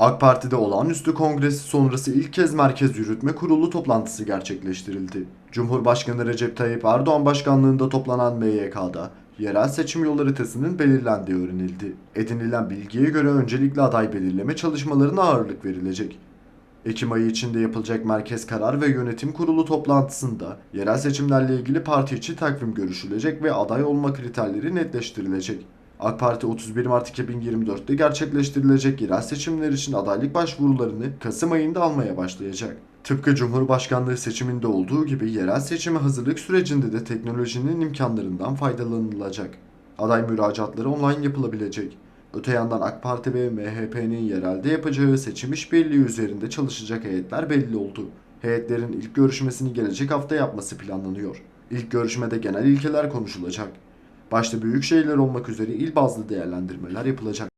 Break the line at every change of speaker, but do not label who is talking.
AK Parti'de olağanüstü kongresi sonrası ilk kez Merkez Yürütme Kurulu toplantısı gerçekleştirildi. Cumhurbaşkanı Recep Tayyip Erdoğan başkanlığında toplanan MYK'da yerel seçim yol haritasının belirlendiği öğrenildi. Edinilen bilgiye göre öncelikle aday belirleme çalışmalarına ağırlık verilecek. Ekim ayı içinde yapılacak Merkez Karar ve Yönetim Kurulu toplantısında yerel seçimlerle ilgili parti içi takvim görüşülecek ve aday olma kriterleri netleştirilecek. AK Parti 31 Mart 2024'te gerçekleştirilecek yerel seçimler için adaylık başvurularını Kasım ayında almaya başlayacak. Tıpkı Cumhurbaşkanlığı seçiminde olduğu gibi yerel seçime hazırlık sürecinde de teknolojinin imkanlarından faydalanılacak. Aday müracaatları online yapılabilecek. Öte yandan AK Parti ve MHP'nin yerelde yapacağı seçim işbirliği üzerinde çalışacak heyetler belli oldu. Heyetlerin ilk görüşmesini gelecek hafta yapması planlanıyor. İlk görüşmede genel ilkeler konuşulacak. Başta büyük şehirler olmak üzere il bazlı değerlendirmeler yapılacak.